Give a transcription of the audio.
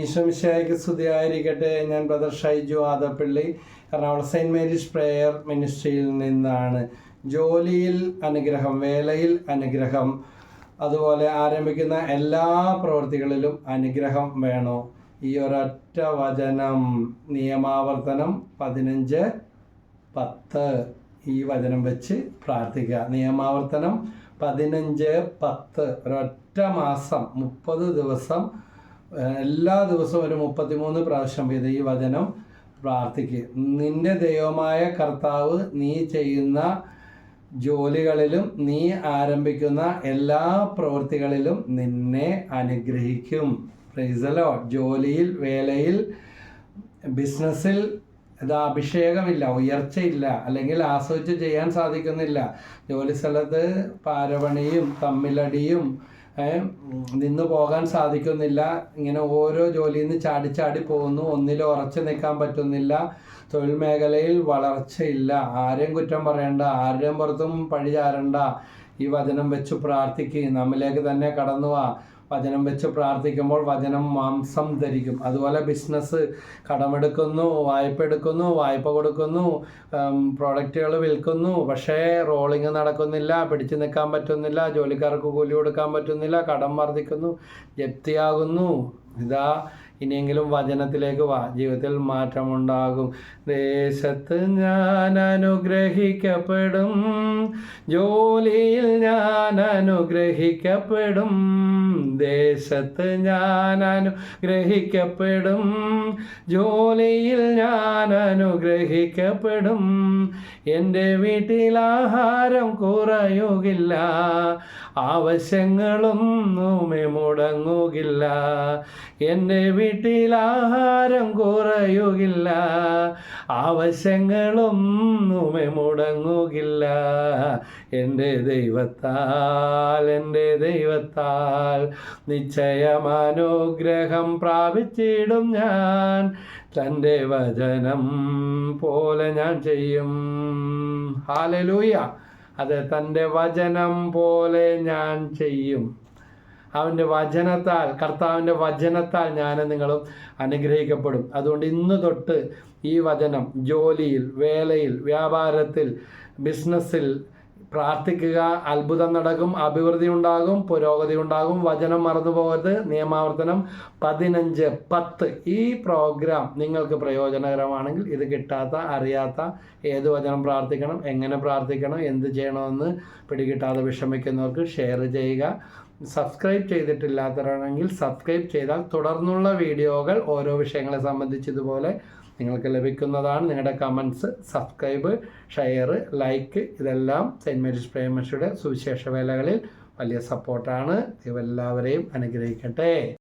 ഈശ്വമിശായിക്ക് സ്തുതിയായിരിക്കട്ടെ. ഞാൻ brother Shaiju Adappally Ernakulam saint Mary's prayer മിനിസ്ട്രിയിൽ നിന്നാണ്. ജോലിയിൽ അനുഗ്രഹം വേലയിൽ അനുഗ്രഹം അതുപോലെ ആരംഭിക്കുന്ന എല്ലാ പ്രവൃത്തികളിലും അനുഗ്രഹം വേണോ? ഈ ഒരൊറ്റ വചനം നിയമാവർത്തനം പതിനഞ്ച് പത്ത് ഈ വചനം വെച്ച് പ്രാർത്ഥിക്കുക. നിയമാവർത്തനം പതിനഞ്ച് പത്ത്. ഒരൊറ്റ മാസം മുപ്പത് ദിവസം എല്ലാ ദിവസവും ഒരു മുപ്പത്തിമൂന്ന് പ്രാവശ്യം വീതം ഈ വചനം പ്രാർത്ഥിക്കുക നിന്റെ ദൈവമായ കർത്താവ് നീ ചെയ്യുന്ന ജോലികളിലും നീ ആരംഭിക്കുന്ന എല്ലാ പ്രവൃത്തികളിലും നിന്നെ അനുഗ്രഹിക്കും. പ്രൈസലോ ജോലിയിൽ വേലയിൽ ബിസിനസ്സിൽ ഇത് അഭിഷേകമില്ല ഉയർച്ചയില്ല അല്ലെങ്കിൽ ആസ്വദിച്ച് ചെയ്യാൻ സാധിക്കുന്നില്ല. ജോലി സ്ഥലത്ത് പാരപണിയും തമ്മിലടിയും നിന്ന് പോകാൻ സാധിക്കുന്നില്ല. ഇങ്ങനെ ഓരോ ജോലിയിൽ നിന്ന് ചാടി ചാടി പോകുന്നു. ഒന്നിൽ ഉറച്ചു നിൽക്കാൻ പറ്റുന്നില്ല. തൊഴിൽ മേഖലയിൽ വളർച്ചയില്ല. ആരെയും കുറ്റം പറയണ്ട. ആരുടെയും പുറത്തും പഴി ചാരണ്ട. ഈ വചനം വെച്ച് പ്രാർത്ഥിക്കുക നമ്മിലേക്ക് തന്നെ കടന്നു വാ. വചനം വെച്ച് പ്രാർത്ഥിക്കുമ്പോൾ വചനം മാംസം ധരിക്കും. അതുപോലെ ബിസിനസ് കടമെടുക്കുന്നു വായ്പ എടുക്കുന്നു വായ്പ കൊടുക്കുന്നു പ്രോഡക്റ്റുകൾ വിൽക്കുന്നു. പക്ഷേ റോളിങ് നടക്കുന്നില്ല പിടിച്ചു നിൽക്കാൻ പറ്റുന്നില്ല ജോലിക്കാർക്ക് കൂലി കൊടുക്കാൻ പറ്റുന്നില്ല കടം വർദ്ധിക്കുന്നു ജപ്തിയാകുന്നു ഇതാ ഇനിയെങ്കിലും വചനത്തിലേക്ക് വാ. ജീവിതത്തിൽ മാറ്റമുണ്ടാകും. ദേശത്ത് ഞാൻ അനുഗ്രഹിക്കപ്പെടും. ജോലിയിൽ ഞാൻ അനുഗ്രഹിക്കപ്പെടും. ദേശത്ത് ഞാൻ അനുഗ്രഹിക്കപ്പെടും. ജോലിയിൽ ഞാൻ അനുഗ്രഹിക്കപ്പെടും. എന്റെ വീട്ടിൽ ആഹാരം കുറയുകില്ല. ആവശ്യങ്ങളൊന്നുമേ മുടങ്ങുകില്ല. എന്റെ വീട്ടിൽ ആഹാരം കുറയുകില്ല. ആവശ്യങ്ങളൊന്നുമേ മുടങ്ങുകില്ല. എന്റെ ദൈവത്താൽ എന്റെ ദൈവത്താൽ നിശ്ചയമാനുഗ്രഹം പ്രാപിച്ചിടും ഞാൻ. തന്റെ വചനം പോലെ ഞാൻ ചെയ്യും. ഹാലലൂയ അത് തന്റെ വചനം പോലെ ഞാൻ ചെയ്യും. അവന്റെ വചനത്താൽ കർത്താവിന്റെ വചനത്താൽ ഞാൻ നിങ്ങളും അനുഗ്രഹിക്കപ്പെടും. അതുകൊണ്ട് ഇന്ന് തൊട്ട് ഈ വചനം ജോലിയിൽ വേലയിൽ വ്യാപാരത്തിൽ ബിസിനസ്സിൽ പ്രാർത്ഥിക്കുക. അത്ഭുതം നടക്കും അഭിവൃദ്ധി ഉണ്ടാകും പുരോഗതി ഉണ്ടാകും. വചനം മറന്നു പോകരുത്. നിയമാവർത്തനം പതിനഞ്ച് പത്ത്. ഈ പ്രോഗ്രാം നിങ്ങൾക്ക് പ്രയോജനകരമാണെങ്കിൽ ഇത് കിട്ടാത്ത അറിയാത്ത ഏത് വചനം പ്രാർത്ഥിക്കണം എങ്ങനെ പ്രാർത്ഥിക്കണം എന്ത് ചെയ്യണമെന്ന് പിടികിട്ടാതെ വിഷമിക്കുന്നവർക്ക് ഷെയർ ചെയ്യുക. സബ്സ്ക്രൈബ് ചെയ്തിട്ടില്ലാത്തവരാണെങ്കിൽ സബ്സ്ക്രൈബ് ചെയ്താൽ തുടർന്നുള്ള വീഡിയോകൾ ഓരോ വിഷയങ്ങളെ സംബന്ധിച്ചതുപോലെ നിങ്ങൾക്ക് ലഭിക്കുന്നതാണ്. നിങ്ങളുടെ കമൻസ് സബ്സ്ക്രൈബ് ഷെയർ ലൈക്ക് ഇതെല്ലാം സെന്റ് മേരീസ് പ്രേമശിയുടെ സുവിശേഷ വേലകളിൽ വലിയ സപ്പോർട്ടാണ്. ഇവരെല്ലാവരെയും അനുഗ്രഹിക്കട്ടെ.